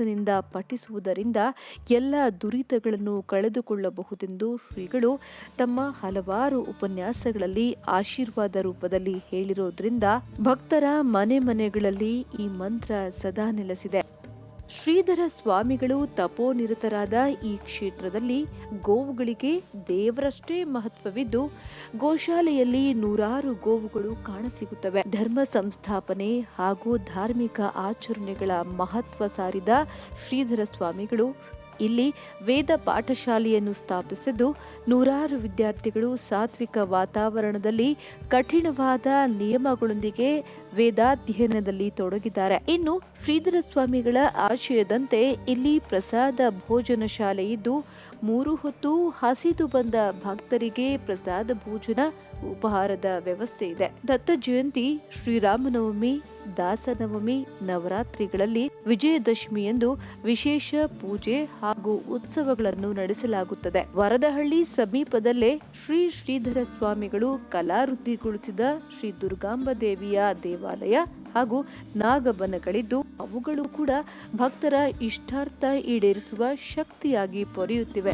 ನಿಂದ ಪಠಿಸುವುದರಿಂದ ಎಲ್ಲ ದುರಿತಗಳನ್ನು ಕಳೆದುಕೊಳ್ಳಬಹುದೆಂದು ಶ್ರೀಗಳು ತಮ್ಮ ಹಲವಾರು ಉಪನ್ಯಾಸಗಳಲ್ಲಿ ಆಶೀರ್ವಾದ ರೂಪದಲ್ಲಿ ಹೇಳಿರೋದ್ರಿಂದ ಭಕ್ತರ ಮನೆ ಮನೆಗಳಲ್ಲಿ ಈ ಮಂತ್ರ ಸದಾ ನೆಲೆಸಿದೆ. ಶ್ರೀಧರ ಸ್ವಾಮಿಗಳು ತಪೋನಿರತರಾದ ಈ ಕ್ಷೇತ್ರದಲ್ಲಿ ಗೋವುಗಳಿಗೆ ದೇವರಷ್ಟೇ ಮಹತ್ವವಿದ್ದು, ಗೋಶಾಲೆಯಲ್ಲಿ ನೂರಾರು ಗೋವುಗಳು ಕಾಣಸಿಗುತ್ತವೆ. ಧರ್ಮ ಸಂಸ್ಥಾಪನೆ ಹಾಗೂ ಧಾರ್ಮಿಕ ಆಚರಣೆಗಳ ಮಹತ್ವ ಸಾರಿದ ಶ್ರೀಧರ ಸ್ವಾಮಿಗಳು ಇಲ್ಲಿ ವೇದ ಪಾಠಶಾಲೆಯನ್ನು ಸ್ಥಾಪಿಸಿದ್ದು ನೂರಾರು ವಿದ್ಯಾರ್ಥಿಗಳು ಸಾತ್ವಿಕ ವಾತಾವರಣದಲ್ಲಿ ಕಠಿಣವಾದ ನಿಯಮಗಳೊಂದಿಗೆ ವೇದಾಧ್ಯಯನದಲ್ಲಿ ತೊಡಗಿದ್ದಾರೆ. ಇನ್ನು ಶ್ರೀಧರ ಸ್ವಾಮಿಗಳ ಆಶಯದಂತೆ ಇಲ್ಲಿ ಪ್ರಸಾದ ಭೋಜನ ಶಾಲೆ ಇದ್ದು ಮೂರು ಹೊತ್ತು ಹಸಿದು ಬಂದ ಭಕ್ತರಿಗೆ ಪ್ರಸಾದ ಭೋಜನ ಉಪಹಾರದ ವ್ಯವಸ್ಥೆ ಇದೆ. ದತ್ತ ಜಯಂತಿ, ಶ್ರೀರಾಮನವಮಿ, ದಾಸನವಮಿ, ನವರಾತ್ರಿಗಳಲ್ಲಿ ವಿಜಯದಶಮಿಯಂದು ವಿಶೇಷ ಪೂಜೆ ಹಾಗೂ ಉತ್ಸವಗಳನ್ನು ನಡೆಸಲಾಗುತ್ತದೆ. ವರದಹಳ್ಳಿ ಸಮೀಪದಲ್ಲೇ ಶ್ರೀ ಶ್ರೀಧರ ಸ್ವಾಮಿಗಳು ಕಲಾವೃದ್ಧಿಗೊಳಿಸಿದ ಶ್ರೀ ದುರ್ಗಾಂಬ ದೇವಿಯ ದೇವಾಲಯ ಹಾಗೂ ನಾಗಬನಗಳಿದ್ದು ಅವುಗಳು ಕೂಡ ಭಕ್ತರ ಇಷ್ಟಾರ್ಥ ಈಡೇರಿಸುವ ಶಕ್ತಿಯಾಗಿ ಪೊರೆಯುತ್ತಿವೆ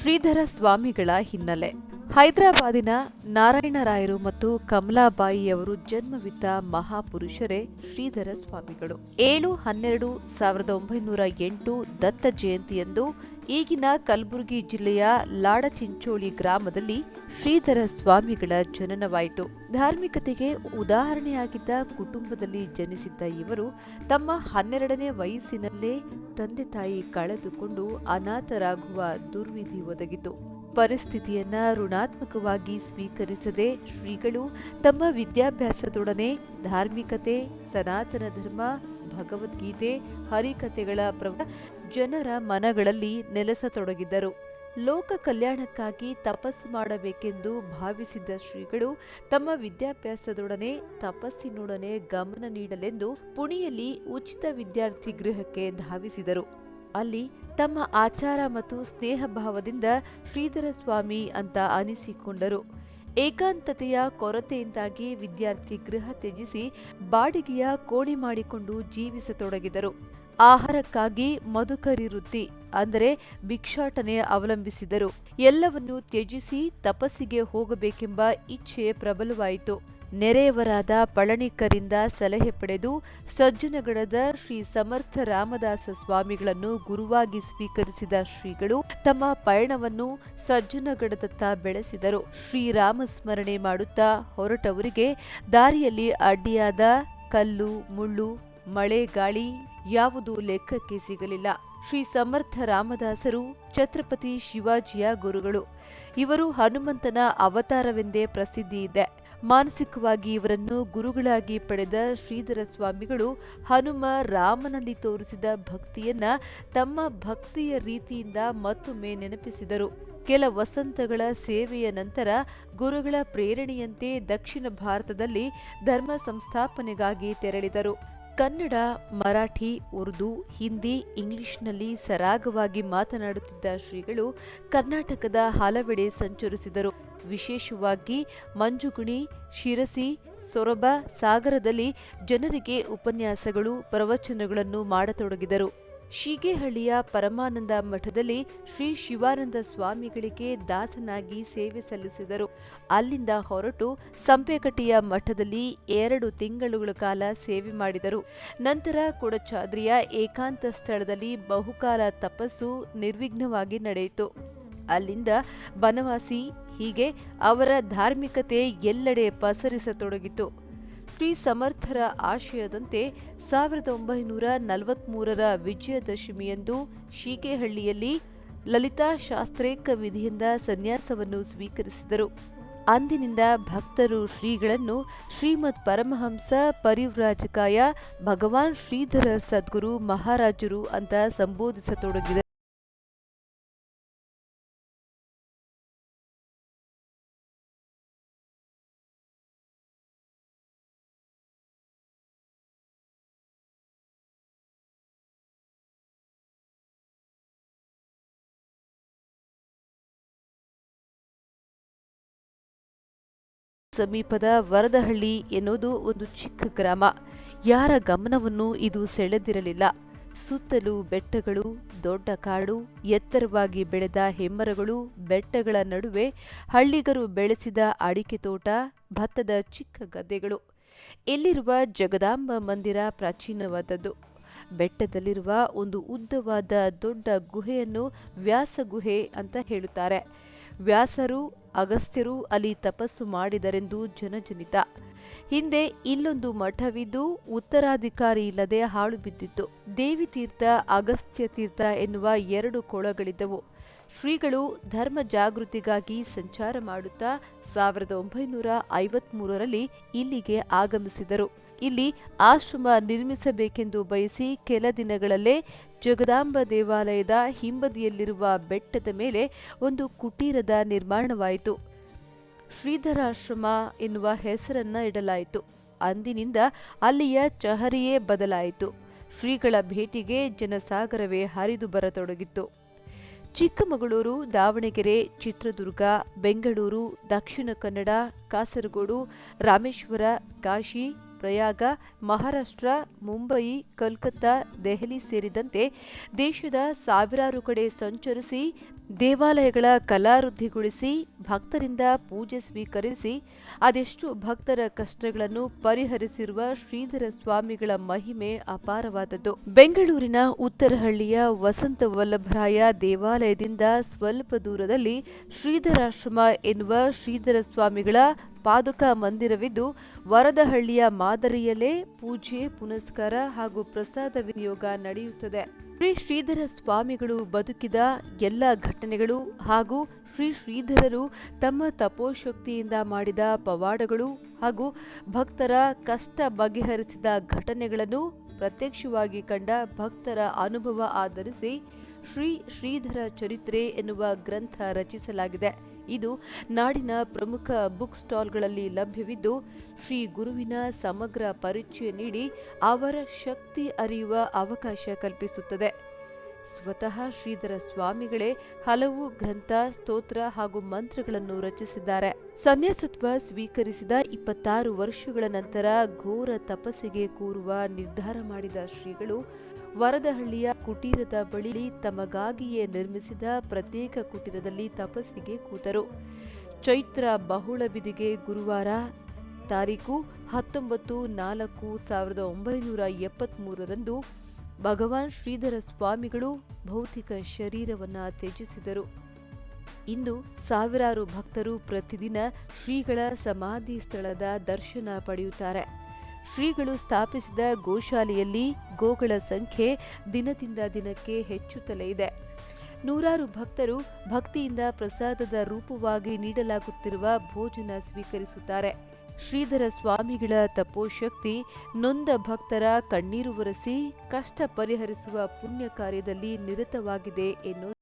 ಶ್ರೀಧರ ಸ್ವಾಮಿಗಳ ಹಿನ್ನೆಲೆ. ಹೈದರಾಬಾದಿನ ನಾರಾಯಣರಾಯರು ಮತ್ತು ಕಮಲಾಬಾಯಿಯವರು ಜನ್ಮವಿದ್ದ ಮಹಾಪುರುಷರೇ ಶ್ರೀಧರ ಸ್ವಾಮಿಗಳು. ಏಳು ಹನ್ನೆರಡು ಸಾವಿರದ ಒಂಬೈನೂರ ಎಂಟು ದತ್ತ ಜಯಂತಿಯಂದು ಈಗಿನ ಕಲಬುರಗಿ ಜಿಲ್ಲೆಯ ಲಾಡಚಿಂಚೋಳಿ ಗ್ರಾಮದಲ್ಲಿ ಶ್ರೀಧರ ಸ್ವಾಮಿಗಳ ಜನನವಾಯಿತು. ಧಾರ್ಮಿಕತೆಗೆ ಉದಾಹರಣೆಯಾಗಿದ್ದ ಕುಟುಂಬದಲ್ಲಿ ಜನಿಸಿದ್ದ ಇವರು ತಮ್ಮ ಹನ್ನೆರಡನೇ ವಯಸ್ಸಿನಲ್ಲೇ ತಂದೆ ತಾಯಿ ಕಳೆದುಕೊಂಡು ಅನಾಥರಾಗುವ ದುರ್ವಿಧಿ ಒದಗಿತು. ಪರಿಸ್ಥಿತಿಯನ್ನ ಋಣಾತ್ಮಕವಾಗಿ ಸ್ವೀಕರಿಸದೆ ಶ್ರೀಗಳು ತಮ್ಮ ವಿದ್ಯಾಭ್ಯಾಸದೊಡನೆ ಧಾರ್ಮಿಕತೆ, ಸನಾತನ ಧರ್ಮ ಭಗವದ್ಗೀತೆ, ಹರಿಕಥೆಗಳ ಪ್ರವ, ಜನರ ಮನಗಳಲ್ಲಿ ನೆಲೆಸತೊಡಗಿದ್ದರು. ಲೋಕ ಕಲ್ಯಾಣಕ್ಕಾಗಿ ತಪಸ್ಸು ಮಾಡಬೇಕೆಂದು ಭಾವಿಸಿದ್ದ ಶ್ರೀಗಳು ತಮ್ಮ ವಿದ್ಯಾಭ್ಯಾಸದೊಡನೆ ತಪಸ್ಸಿನೊಡನೆ ಗಮನ ನೀಡಲೆಂದು ಪುಣೆಯಲ್ಲಿ ಉಚಿತ ವಿದ್ಯಾರ್ಥಿ ಗೃಹಕ್ಕೆ ಧಾವಿಸಿದರು. ಅಲ್ಲಿ ತಮ್ಮ ಆಚಾರ ಮತ್ತು ಸ್ನೇಹ ಭಾವದಿಂದ ಶ್ರೀಧರ ಸ್ವಾಮಿ ಅಂತ ಅನಿಸಿಕೊಂಡರು. ಏಕಾಂತತೆಯ ಕೊರತೆಯಿಂದಾಗಿ ವಿದ್ಯಾರ್ಥಿ ಗೃಹ ತ್ಯಜಿಸಿ ಬಾಡಿಗೆಯ ಕೋಣೆ ಮಾಡಿಕೊಂಡು ಜೀವಿಸತೊಡಗಿದರು. ಆಹಾರಕ್ಕಾಗಿ ಮಧುಕರಿ ವೃತ್ತಿ ಅಂದರೆ ಭಿಕ್ಷಾಟನೆ ಅವಲಂಬಿಸಿದರು. ಎಲ್ಲವನ್ನು ತ್ಯಜಿಸಿ ತಪಸ್ಸಿಗೆ ಹೋಗಬೇಕೆಂಬ ಇಚ್ಛೆ ಪ್ರಬಲವಾಯಿತು. ನೆರೆಯವರಾದ ಪಳಣಿಕರಿಂದ ಸಲಹೆ ಪಡೆದು ಸಜ್ಜನಗಡದ ಶ್ರೀ ಸಮರ್ಥ ರಾಮದಾಸ ಸ್ವಾಮಿಗಳನ್ನು ಗುರುವಾಗಿ ಸ್ವೀಕರಿಸಿದ ಶ್ರೀಗಳು ತಮ್ಮ ಪಯಣವನ್ನು ಸಜ್ಜನಗಡದತ್ತ ಬೆಳೆಸಿದರು. ಶ್ರೀರಾಮ ಸ್ಮರಣೆ ಮಾಡುತ್ತಾ ಹೊರಟವರಿಗೆ ದಾರಿಯಲ್ಲಿ ಅಡ್ಡಿಯಾದ ಕಲ್ಲು, ಮುಳ್ಳು, ಮಳೆ, ಗಾಳಿ ಯಾವುದೂ ಲೆಕ್ಕಕ್ಕೆ ಸಿಗಲಿಲ್ಲ. ಶ್ರೀ ಸಮರ್ಥ ರಾಮದಾಸರು ಛತ್ರಪತಿ ಶಿವಾಜಿಯ ಗುರುಗಳು. ಇವರು ಹನುಮಂತನ ಅವತಾರವೆಂದೇ ಪ್ರಸಿದ್ಧಿ ಇದೆ. ಮಾನಸಿಕವಾಗಿ ಇವರನ್ನು ಗುರುಗಳಾಗಿ ಪಡೆದ ಶ್ರೀಧರ ಸ್ವಾಮಿಗಳು ಹನುಮ ರಾಮನಲ್ಲಿ ತೋರಿಸಿದ ಭಕ್ತಿಯನ್ನ ತಮ್ಮ ಭಕ್ತಿಯ ರೀತಿಯಿಂದ ಮತ್ತೊಮ್ಮೆ ನೆನಪಿಸಿದರು. ಕೆಲ ವಸಂತಗಳ ಸೇವೆಯ ನಂತರ ಗುರುಗಳ ಪ್ರೇರಣೆಯಂತೆ ದಕ್ಷಿಣ ಭಾರತದಲ್ಲಿ ಧರ್ಮ ಸಂಸ್ಥಾಪನೆಗಾಗಿ ತೆರಳಿದರು. ಕನ್ನಡ, ಮರಾಠಿ, ಉರ್ದು, ಹಿಂದಿ, ಇಂಗ್ಲಿಷ್ನಲ್ಲಿ ಸರಾಗವಾಗಿ ಮಾತನಾಡುತ್ತಿದ್ದ ಶ್ರೀಗಳು ಕರ್ನಾಟಕದ ಹಲವೆಡೆ ಸಂಚರಿಸಿದರು. ವಿಶೇಷವಾಗಿ ಮಂಜುಗುಣಿ, ಶಿರಸಿ, ಸೊರಬ ಸಾಗರದಲ್ಲಿ ಜನರಿಗೆ ಉಪನ್ಯಾಸಗಳು, ಪ್ರವಚನಗಳನ್ನು ಮಾಡತೊಡಗಿದರು. ಶೀಗೆಹಳ್ಳಿಯ ಪರಮಾನಂದ ಮಠದಲ್ಲಿ ಶ್ರೀ ಶಿವಾನಂದ ಸ್ವಾಮಿಗಳಿಗೆ ದಾಸನಾಗಿ ಸೇವೆ ಸಲ್ಲಿಸಿದರು. ಅಲ್ಲಿಂದ ಹೊರಟು ಸಂಪೆಕಟ್ಟಿಯ ಮಠದಲ್ಲಿ ಎರಡು ತಿಂಗಳುಗಳ ಕಾಲ ಸೇವೆ ಮಾಡಿದರು. ನಂತರ ಕೊಡಚಾದ್ರಿಯ ಏಕಾಂತ ಸ್ಥಳದಲ್ಲಿ ಬಹುಕಾಲ ತಪಸ್ಸು ನಿರ್ವಿಘ್ನವಾಗಿ ನಡೆಯಿತು. ಅಲ್ಲಿಂದ ಬನವಾಸಿ ಹೀಗೆ ಅವರ ಧಾರ್ಮಿಕತೆ ಎಲ್ಲೆಡೆ ಪಸರಿಸತೊಡಗಿತು. ಶ್ರೀ ಸಮರ್ಥರ ಆಶಯದಂತೆ ಸಾವಿರದ ಒಂಬೈನೂರ ನಲವತ್ಮೂರರ ವಿಜಯದಶಮಿಯಂದು ಶೀಕೆಹಳ್ಳಿಯಲ್ಲಿ ಲಲಿತಾ ಶಾಸ್ತ್ರೇಕ ವಿಧಿಯಿಂದ ಸನ್ಯಾಸವನ್ನು ಸ್ವೀಕರಿಸಿದರು. ಅಂದಿನಿಂದ ಭಕ್ತರು ಶ್ರೀಗಳನ್ನು ಶ್ರೀಮದ್ ಪರಮಹಂಸ ಪರಿವ್ರಾಜಕಾಯ ಭಗವಾನ್ ಶ್ರೀಧರ ಸದ್ಗುರು ಮಹಾರಾಜರು ಅಂತ ಸಂಬೋಧಿಸತೊಡಗಿದರು. ಸಮೀಪದ ವರದಹಳ್ಳಿ ಎನ್ನುವುದು ಒಂದು ಚಿಕ್ಕ ಗ್ರಾಮ. ಯಾರ ಗಮನವನ್ನು ಇದು ಸೆಳೆದಿರಲಿಲ್ಲ. ಸುತ್ತಲೂ ಬೆಟ್ಟಗಳು, ದೊಡ್ಡ ಕಾಡು, ಎತ್ತರವಾಗಿ ಬೆಳೆದ ಹೆಮ್ಮರಗಳು, ಬೆಟ್ಟಗಳ ನಡುವೆ ಹಳ್ಳಿಗರು ಬೆಳೆಸಿದ ಅಡಿಕೆ ತೋಟ, ಭತ್ತದ ಚಿಕ್ಕ ಗದ್ದೆಗಳು. ಇಲ್ಲಿರುವ ಜಗದಾಂಬ ಮಂದಿರ ಪ್ರಾಚೀನವಾದದ್ದು. ಬೆಟ್ಟದಲ್ಲಿರುವ ಒಂದು ಉದ್ದವಾದ ದೊಡ್ಡ ಗುಹೆಯನ್ನು ವ್ಯಾಸ ಗುಹೆ ಅಂತ ಹೇಳುತ್ತಾರೆ. ವ್ಯಾಸರು ಅಗಸ್ತ್ಯರು ಅಲ್ಲಿ ತಪಸ್ಸು ಮಾಡಿದರೆಂದು ಜನಜನಿತ. ಹಿಂದೆ ಇಲ್ಲೊಂದು ಮಠವಿದ್ದು ಉತ್ತರಾಧಿಕಾರಿ ಇಲ್ಲದೆ ಹಾಳು ಬಿದ್ದಿತ್ತು. ದೇವಿ ತೀರ್ಥ ಅಗಸ್ತ್ಯ ತೀರ್ಥ ಎನ್ನುವ ಎರಡು ಕೊಳಗಳಿದ್ದವು. ಶ್ರೀಗಳು ಧರ್ಮ ಜಾಗೃತಿಗಾಗಿ ಸಂಚಾರ ಮಾಡುತ್ತಾ ಸಾವಿರದ ಒಂಬೈನೂರ ಐವತ್ಮೂರರಲ್ಲಿ ಇಲ್ಲಿಗೆ ಆಗಮಿಸಿದರು. ಇಲ್ಲಿ ಆಶ್ರಮ ನಿರ್ಮಿಸಬೇಕೆಂದು ಬಯಸಿ ಕೆಲ ದಿನಗಳಲ್ಲೇ ಜಗದಾಂಬ ದೇವಾಲಯದ ಹಿಂಬದಿಯಲ್ಲಿರುವ ಬೆಟ್ಟದ ಮೇಲೆ ಒಂದು ಕುಟೀರದ ನಿರ್ಮಾಣವಾಯಿತು. ಶ್ರೀಧರಾಶ್ರಮ ಎನ್ನುವ ಹೆಸರನ್ನ ಇಡಲಾಯಿತು. ಅಂದಿನಿಂದ ಅಲ್ಲಿಯ ಚಹರಿಯೇ ಬದಲಾಯಿತು. ಶ್ರೀಗಳ ಭೇಟಿಗೆ ಜನಸಾಗರವೇ ಹರಿದು ಬರತೊಡಗಿತ್ತು. ಚಿಕ್ಕಮಗಳೂರು ದಾವಣಗೆರೆ ಚಿತ್ರದುರ್ಗ ಬೆಂಗಳೂರು ದಕ್ಷಿಣ ಕನ್ನಡ ಕಾಸರಗೋಡು ರಾಮೇಶ್ವರ ಕಾಶಿ ಪ್ರಯಾಗ, ಮಹಾರಾಷ್ಟ್ರ, ಮುಂಬಯಿ, ಕಲ್ಕತ್ತಾ, ದೆಹಲಿ ಸೇರಿದಂತೆ ದೇಶದ ಸಾವಿರಾರು ಕಡೆ ಸಂಚರಿಸಿ, ದೇವಾಲಯಗಳ ಕಲಾವೃದ್ಧಿಗೊಳಿಸಿ, ಭಕ್ತರಿಂದ ಪೂಜೆ ಸ್ವೀಕರಿಸಿ, ಅದೆಷ್ಟು ಭಕ್ತರ ಕಷ್ಟಗಳನ್ನು ಪರಿಹರಿಸಿರುವ ಶ್ರೀಧರ ಸ್ವಾಮಿಗಳ ಮಹಿಮೆ ಅಪಾರವಾದದ್ದು. ಬೆಂಗಳೂರಿನ ಉತ್ತರಹಳ್ಳಿಯ ವಸಂತ ವಲ್ಲಭರಾಯ ದೇವಾಲಯದಿಂದ ಸ್ವಲ್ಪ ದೂರದಲ್ಲಿ ಶ್ರೀಧರಾಶ್ರಮ ಎನ್ನುವ ಶ್ರೀಧರ ಸ್ವಾಮಿಗಳ ಪಾದುಕಾ ಮಂದಿರವಿದ್ದು ವರದಹಳ್ಳಿಯ ಮಾದರಿಯಲ್ಲೇ ಪೂಜೆ, ಪುನಸ್ಕಾರ ಹಾಗೂ ಪ್ರಸಾದ ವಿನಿಯೋಗ ನಡೆಯುತ್ತದೆ. ಶ್ರೀ ಶ್ರೀಧರ ಸ್ವಾಮಿಗಳು ಬದುಕಿದ ಎಲ್ಲ ಘಟನೆಗಳು ಹಾಗೂ ಶ್ರೀ ಶ್ರೀಧರರು ತಮ್ಮ ತಪೋಶಕ್ತಿಯಿಂದ ಮಾಡಿದ ಪವಾಡಗಳು ಹಾಗೂ ಭಕ್ತರ ಕಷ್ಟ ಬಗೆಹರಿಸಿದ ಘಟನೆಗಳನ್ನು ಪ್ರತ್ಯಕ್ಷವಾಗಿ ಕಂಡ ಭಕ್ತರ ಅನುಭವ ಆಧರಿಸಿ ಶ್ರೀ ಶ್ರೀಧರ ಚರಿತ್ರೆ ಎನ್ನುವ ಗ್ರಂಥ ರಚಿಸಲಾಗಿದೆ. ಇದು ನಾಡಿನ ಪ್ರಮುಖ ಬುಕ್ ಸ್ಟಾಲ್ಗಳಲ್ಲಿ ಲಭ್ಯವಿದ್ದು, ಶ್ರೀ ಗುರುವಿನ ಸಮಗ್ರ ಪರಿಚಯ ನೀಡಿ ಅವರ ಶಕ್ತಿ ಅರಿಯುವ ಅವಕಾಶ ಕಲ್ಪಿಸುತ್ತದೆ. ಸ್ವತಃ ಶ್ರೀಧರ ಸ್ವಾಮಿಗಳೇ ಹಲವು ಗ್ರಂಥ, ಸ್ತೋತ್ರ ಹಾಗೂ ಮಂತ್ರಗಳನ್ನು ರಚಿಸಿದ್ದಾರೆ. ಸನ್ಯಾಸತ್ವ ಸ್ವೀಕರಿಸಿದ ಇಪ್ಪತ್ತಾರು ವರ್ಷಗಳ ನಂತರ ಘೋರ ತಪಸ್ಸಿಗೆ ಕೂರುವ ನಿರ್ಧಾರ ಮಾಡಿದ ಶ್ರೀಗಳು ವರದಹಳ್ಳಿಯ ಕುಟೀರದ ಬಳಿ ತಮಗಾಗಿಯೇ ನಿರ್ಮಿಸಿದ ಪ್ರತ್ಯೇಕ ಕುಟೀರದಲ್ಲಿ ತಪಸ್ಸಿಗೆ ಕೂತರು. ಚೈತ್ರ ಬಹುಳ ಬಿದಿಗೆ ಗುರುವಾರ ತಾರೀಕು ಹತ್ತೊಂಬತ್ತು ನಾಲ್ಕು ಸಾವಿರದ ಒಂಬೈನೂರ ಎಪ್ಪತ್ಮೂರರಂದು ಭಗವಾನ್ ಶ್ರೀಧರ ಸ್ವಾಮಿಗಳು ಭೌತಿಕ ಶರೀರವನ್ನು ತ್ಯಜಿಸಿದರು. ಇಂದು ಸಾವಿರಾರು ಭಕ್ತರು ಪ್ರತಿದಿನ ಶ್ರೀಗಳ ಸಮಾಧಿ ಸ್ಥಳದ ದರ್ಶನ ಪಡೆಯುತ್ತಾರೆ. ಶ್ರೀಗಳು ಸ್ಥಾಪಿಸಿದ ಗೋಶಾಲೆಯಲ್ಲಿ ಗೋಗಳ ಸಂಖ್ಯೆ ದಿನದಿಂದ ದಿನಕ್ಕೆ ಹೆಚ್ಚುತ್ತಲೇ ಇದೆ. ನೂರಾರು ಭಕ್ತರು ಭಕ್ತಿಯಿಂದ ಪ್ರಸಾದದ ರೂಪವಾಗಿ ನೀಡಲಾಗುತ್ತಿರುವ ಭೋಜನ ಸ್ವೀಕರಿಸುತ್ತಾರೆ. ಶ್ರೀಧರ ಸ್ವಾಮಿಗಳ ತಪೋಶಕ್ತಿ ನೊಂದ ಭಕ್ತರ ಕಣ್ಣೀರು ಒರೆಸಿ ಕಷ್ಟ ಪರಿಹರಿಸುವ ಪುಣ್ಯ ಕಾರ್ಯದಲ್ಲಿ ನಿರತವಾಗಿದೆ ಎನ್ನುವ